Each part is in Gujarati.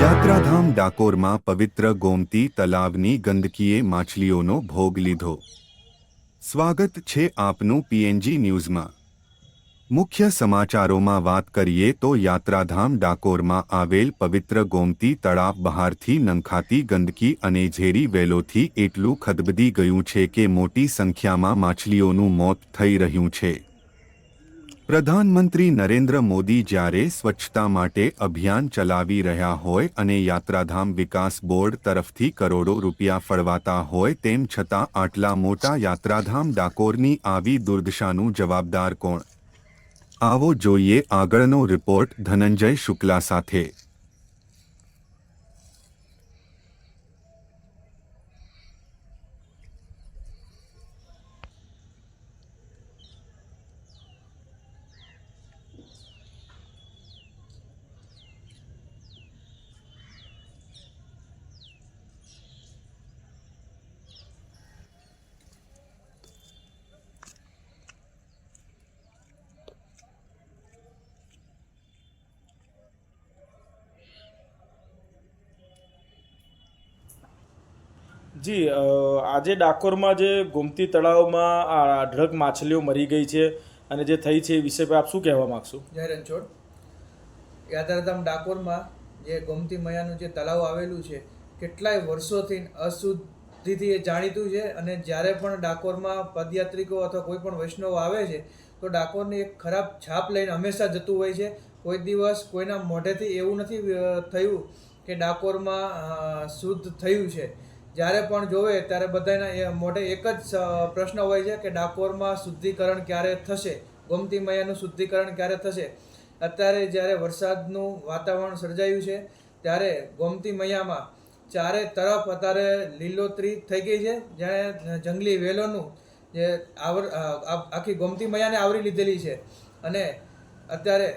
યાત્રાધામ ડાકોરમાં પવિત્ર ગોમતી તલાવની ગંદકીએ માછલીઓનો ભોગ લીધો. સ્વાગત છે આપનું પીએનજી ન્યૂઝમાં. મુખ્ય સમાચારોમાં વાત કરીએ તો યાત્રાધામ ડાકોરમાં આવેલ પવિત્ર ગોમતી તળાવ બહારથી નંખાતી ગંદકી અને ઝેરી વેલોથી એટલું ખદબદી ગયું છે કે મોટી સંખ્યામાં માછલીઓનું મોત થઈ રહ્યું છે. પ્રધાનમંત્રી નરેન્દ્ર મોદી જ્યારે સ્વચ્છતા માટે અભિયાન ચલાવી રહ્યા હોય અને યાત્રાધામ વિકાસ બોર્ડ તરફથી કરોડો રૂપિયા ફળવાતા હોય તેમ છતાં આટલા મોટા યાત્રાધામ ડાકોરની આવી દુર્દશાનું જવાબદાર કોણ? આવો જોઈએ આગળનો રિપોર્ટ ધનંજય શુક્લા સાથે. જી આજે ડાકોરમાં જે ગોમતી તળાવમાં આ અઢળક માછલીઓ મરી ગઈ છે અને જે થઈ છે એ વિષય પર આપ શું કહેવા માગશો? જય રણછોડ. યાત્રાધામ ડાકોરમાં જે ગોમતી મયાનું જે તળાવ આવેલું છે, કેટલાય વર્ષોથી અશુદ્ધિથી એ જાણીતું છે અને જ્યારે પણ ડાકોરમાં પદયાત્રિકો અથવા કોઈ પણ વૈષ્ણવ આવે છે, તો ડાકોરની એક ખરાબ છાપ લઈને હંમેશા જતું હોય છે. કોઈ દિવસ કોઈના મોઢેથી એવું નથી થયું કે ડાકોરમાં શુદ્ધ થયું છે. જ્યારે પણ જોવે, ત્યારે બધાના મોઢે એક જ પ્રશ્ન હોય છે કે ડાકોરમાં શુદ્ધિકરણ ક્યારે થશે? ગોમતી મૈયાનું શુદ્ધિકરણ ક્યારે થશે? અત્યારે જ્યારે વરસાદનું વાતાવરણ સર્જાયું છે, ત્યારે ગોમતી મૈયામાં ચારે તરફ અત્યારે લીલોતરી થઈ ગઈ છે, જેણે જંગલી વેલોનું જે આવર આખી ગોમતી મૈયાને આવરી લીધેલી છે. અને અત્યારે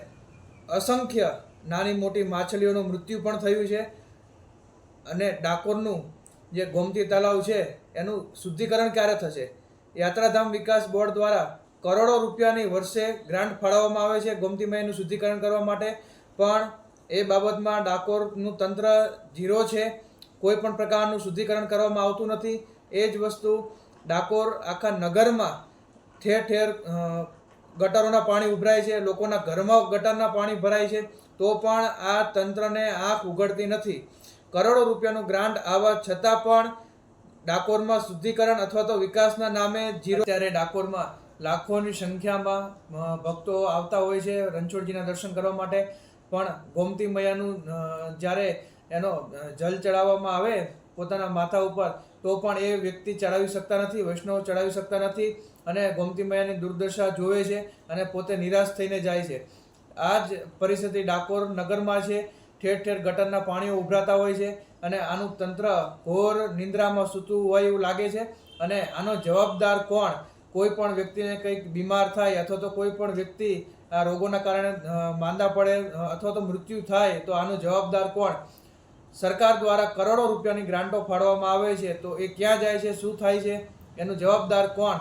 અસંખ્ય નાની મોટી માછલીઓનું મૃત્યુ પણ થયું છે. અને ડાકોરનું જે ગોમતી તળાવ છે, એનું શુદ્ધિકરણ ક્યારે થશે? યાત્રાધામ વિકાસ બોર્ડ દ્વારા કરોડો રૂપિયાની વર્ષે ગ્રાન્ટ ફાળવવામાં આવે છે ગોમતી મયનું શુદ્ધિકરણ કરવા માટે. પણ એ બાબતમાં ડાકોરનું તંત્ર ઝીરો છે, કોઈ પણ પ્રકારનું શુદ્ધિકરણ કરવામાં આવતું નથી. એ જ વસ્તુ ડાકોર આખા નગરમાં ઠેર ઠેર ગટરોના પાણી ઉભરાય છે, લોકોના ઘરમાં ગટરના પાણી ભરાય છે. તો પણ આ તંત્રને આંખ ઉઘડતી નથી. કરોડો રૂપિયાનું ગ્રાન્ટ આવવા છતાં પણ ડાકોરમાં શુદ્ધિકરણ અથવા તો વિકાસના નામે જીરો ત્યારે ડાકોરમાં લાખોની સંખ્યામાં ભક્તો આવતા હોય છે રણછોડજીના દર્શન કરવા માટે. પણ ગોમતી મૈયાનું જ્યારે એનો જલ ચડાવવામાં આવે પોતાના માથા ઉપર, તો પણ એ વ્યક્તિ ચડાવી શકતા નથી, વૈષ્ણવ ચડાવી શકતા નથી અને ગોમતી મૈયાની દુર્દશા જોવે છે અને પોતે નિરાશ થઈને જાય છે. આ જ પરિસ્થિતિ ડાકોર નગરમાં છે. ઠેર ઠેર ગટરના પાણીઓ ઉભરાતા હોય છે અને આનું તંત્ર ઘોર નિંદ્રામાં સૂતું હોય એવું લાગે છે અને આનો જવાબદાર કોણ? કોઈ પણ વ્યક્તિને કંઈક બીમાર થાય અથવા તો કોઈ પણ વ્યક્તિ આ રોગોના કારણે માંદા પડે અથવા તો મૃત્યુ થાય, તો આનો જવાબદાર કોણ? સરકાર દ્વારા કરોડો રૂપિયાની ગ્રાન્ટો ફાળવવામાં આવે છે, તો એ ક્યાં જાય છે, શું થાય છે? એનો જવાબદાર કોણ?